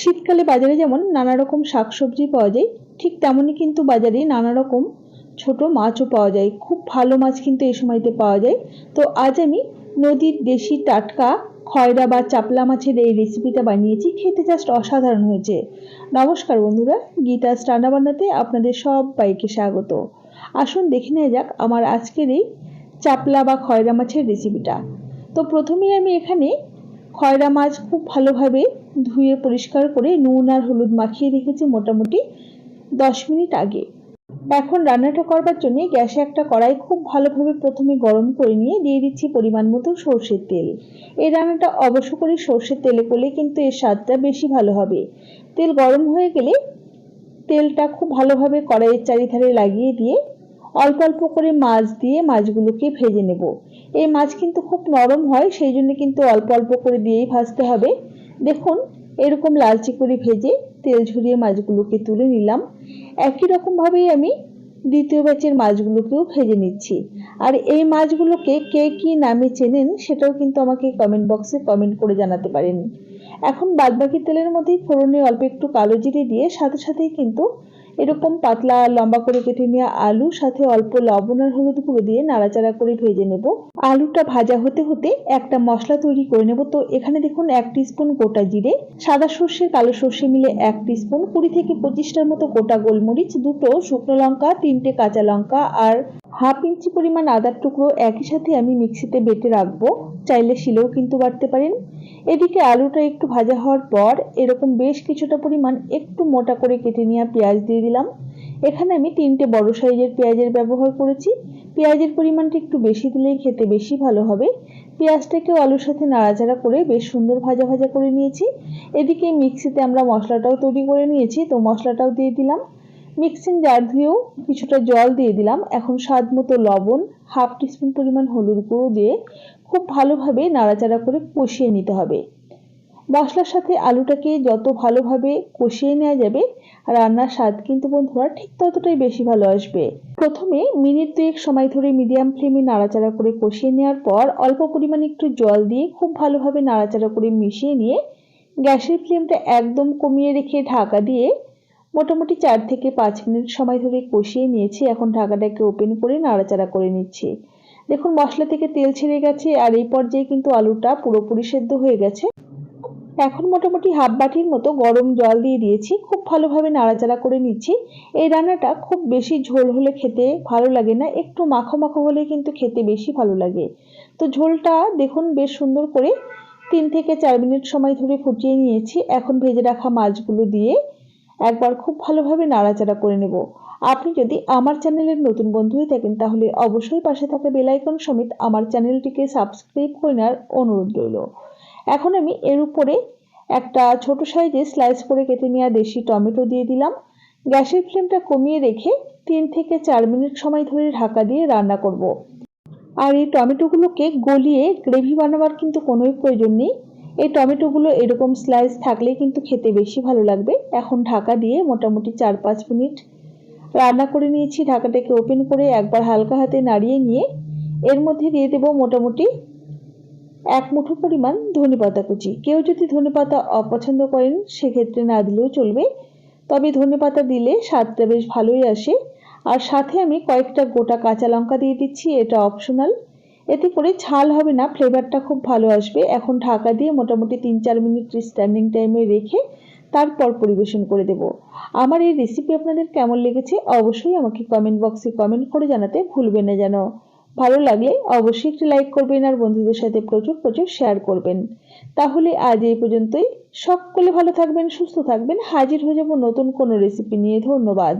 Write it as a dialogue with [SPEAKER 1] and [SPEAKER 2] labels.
[SPEAKER 1] শীতকালে বাজারে যেমন নানা রকম শাকসবজি পাওয়া যায়, ঠিক তেমনই কিন্তু বাজারে নানা রকম ছোট মাছও পাওয়া যায়। খুব ভালো মাছ কিন্তু এই সময়তে পাওয়া যায়। তো আজ আমি নদীর দেশি টাটকা, খয়রা বা চাপলা মাছের এই রেসিপিটা বানিয়েছি, খেতে জাস্ট অসাধারণ হয়েছে। নমস্কার বন্ধুরা গীতাস রান্নাবান্নাতে আপনাদের সবাইকে স্বাগত। আসুন দেখে নেওয়া যাক আমার আজকের এই চাপলা বা খয়রা মাছের রেসিপিটা তো প্রথমেই আমি এখানে খয়রা মাছ খুব ভালোভাবে ধুয়ে পরিষ্কার করে নুন আর হলুদ মাখিয়ে রেখেছি মোটামুটি দশ মিনিট আগে। এখন রান্নাটা করবার জন্য গ্যাসে একটা কড়াই খুব ভালোভাবে প্রথমে গরম করে নিয়ে দিয়ে দিচ্ছি পরিমাণ মতো সর্ষের তেল। এই রান্নাটা অবশ্য করে সর্ষের তেলে করলে কিন্তু এর স্বাদটা বেশি ভালো হবে। তেল গরম হয়ে গেলে তেলটা খুব ভালোভাবে কড়াইয়ের চারিধারে লাগিয়ে দিয়ে অল্প অল্প করে মাছ দিয়ে মাছগুলোকে ভেজে নেব। এই মাছ কিন্তু খুব নরম হয়, সেই জন্য কিন্তু অল্প অল্প করে দিয়েই ভাজতে হবে। দেখুন, এরকম লালচে করে ভেজে তেল ঝরিয়ে মাছগুলোকে তুলে নিলাম। একই রকমভাবেই আমি দ্বিতীয় ব্যাচের মাছগুলোকেও ভেজে নিচ্ছি। আর এই মাছগুলোকে কে কি নামে চেনেন সেটাও কিন্তু আমাকে কমেন্ট বক্সে কমেন্ট করে জানাতে পারেন। এখন বাদবাকি তেলের মধ্যেই ফোড়নে অল্প একটু কালো জিরে দিয়ে সাথে সাথেই কিন্তু এরকম পাতলা লম্বা করে কেটে নেওয়া আলু, সাথে অল্প লবণ আর হলুদ গুঁড়ো দিয়ে নাড়াচাড়া করে ভেজে নেব। আলুটা ভাজা হতে হতে একটা মশলা তৈরি করে নেব। তো এখানে দেখুন এক স্পুন গোটা জিরে, সাদা সর্ষে, কালো সর্ষে মিলে এক স্পুন কুড়ি থেকে পঁচিশটার মতো গোটা গোলমরিচ, দুটো শুকনো লঙ্কা, তিনটে কাঁচা লঙ্কা আর হাফ ইঞ্চি পরিমাণ আদার টুকরো একই সাথে আমি মিক্সিতে বেটে রাখব। চাইলে শিলেও কিন্তু বাড়তে পারেন। এদিকে আলুটা একটু ভাজা হওয়ার পর এরকম বেশ কিছুটা পরিমাণ একটু মোটা করে কেটে নেওয়া পেঁয়াজ দিয়ে দিলাম। এখানে আমি তিনটে বড় সাইজের পেঁয়াজের ব্যবহার করেছি। পেঁয়াজের পরিমাণটা একটু বেশি দিলেই খেতে বেশি ভালো হবে। পেঁয়াজটাকেও আলুর সাথে নাড়াচাড়া করে বেশ সুন্দর ভাজা ভাজা করে নিয়েছি। এদিকে মিক্সিতে আমরা মশলাটাও তৈরি করে নিয়েছি, তো মশলাটাও দিয়ে দিলাম। মিক্সিং জার ধুয়েও কিছুটা জল দিয়ে দিলাম। এখন স্বাদ মতো লবণ, হাফ টিস্পুন পরিমাণ হলুদ গুঁড়ো দিয়ে খুব ভালোভাবে নাড়াচাড়া করে কষিয়ে নিতে হবে। মশলার সাথে আলুটাকে যত ভালোভাবে কষিয়ে নেওয়া যাবে, রান্নার স্বাদ কিন্তু বন্ধুরা ঠিক ততটাই বেশি ভালো আসবে। প্রথমে মিনিট দুয়েক সময় ধরে মিডিয়াম ফ্লেমে নাড়াচাড়া করে কষিয়ে নেওয়ার পর অল্প পরিমাণে একটু জল দিয়ে খুব ভালোভাবে নাড়াচাড়া করে মিশিয়ে নিয়ে গ্যাসের ফ্লেমটা একদম কমিয়ে রেখে ঢাকা দিয়ে মোটামুটি চার থেকে পাঁচ মিনিট সময় ধরে কষিয়ে নিয়েছি। এখন ঢাকাটাকে ওপেন করে নাড়াচাড়া করে নিচ্ছি। দেখুন, মশলা থেকে তেল ছেড়ে গেছে আর এই পর্যায়ে কিন্তু আলুটা পুরোপুরি সেদ্ধ হয়ে গেছে। এখন মোটামুটি হাফ বাটির মতো গরম জল দিয়ে দিয়েছি। খুব ভালোভাবে নাড়াচাড়া করে নিচ্ছি। এই রান্নাটা খুব বেশি ঝোল হলে খেতে ভালো লাগে না। একটু মাখো মাখো হলে কিন্তু খেতে বেশি ভালো লাগে। তো ঝোলটা দেখুন, বেশ সুন্দর করে তিন থেকে চার মিনিট সময় ধরে ফুটিয়ে নিয়েছি। এখন ভেজে রাখা মাছগুলো দিয়ে একবার খুব ভালোভাবে নাড়াচাড়া করে নেব। আপনি যদি আমার চ্যানেলের নতুন বন্ধু হয়ে থাকেন, তাহলে অবশ্যই পাশে থাকা বেলাইকন সমেত আমার চ্যানেলটিকে সাবস্ক্রাইব করে নেওয়ার অনুরোধ রইল। এখন আমি এর উপরে একটা ছোট সাইজে স্লাইস করে কেটে নেওয়া দেশি টমেটো দিয়ে দিলাম। গ্যাসের ফ্লেমটা কমিয়ে রেখে তিন থেকে চার মিনিট সময় ধরে ঢাকা দিয়ে রান্না করব। আর এই টমেটোগুলোকে গলিয়ে গ্রেভি বানাবার কিন্তু কোনোই প্রয়োজন নেই। এই টমেটোগুলো এরকম স্লাইস থাকলে কিন্তু খেতে বেশি ভালো লাগবে। এখন ঢাকা দিয়ে মোটামুটি চার পাঁচ মিনিট রান্না করে নিয়েছি। ঢাকাটাকে ওপেন করে একবার হালকা হাতে নাড়িয়ে নিয়ে এর মধ্যে দিয়ে দেবো মোটামুটি এক মুঠো পরিমাণ ধনে পাতা কুচি। কেউ যদি ধনে পাতা অপছন্দ করেন, সেক্ষেত্রে না দিলেও চলবে। তবে ধনে পাতা দিলে স্বাদটা বেশ ভালোই আসে। আর সাথে আমি কয়েকটা গোটা কাঁচা লঙ্কা দিয়ে দিচ্ছি, এটা অপশনাল এতে করে ঝাল হবে না ফ্লেভারটা খুব ভালো আসবে। এখন ঢাকা দিয়ে মোটামুটি তিন চার মিনিট স্ট্যান্ডিং টাইমে রেখে তারপর পরিবেশন করে দেব। আমার এই রেসিপি আপনাদের কেমন লেগেছে অবশ্যই আমাকে কমেন্ট বক্সে কমেন্ট করে জানাতে ভুলবেন না যেন। ভালো লাগলে অবশ্যই একটি লাইক করবেন আর বন্ধুদের সাথে প্রচুর প্রচুর শেয়ার করবেন। তাহলে আজ এই পর্যন্তই। সকলে ভালো থাকবেন, সুস্থ থাকবেন। হাজির হয়ে যাব নতুন কোনো রেসিপি নিয়ে। ধন্যবাদ।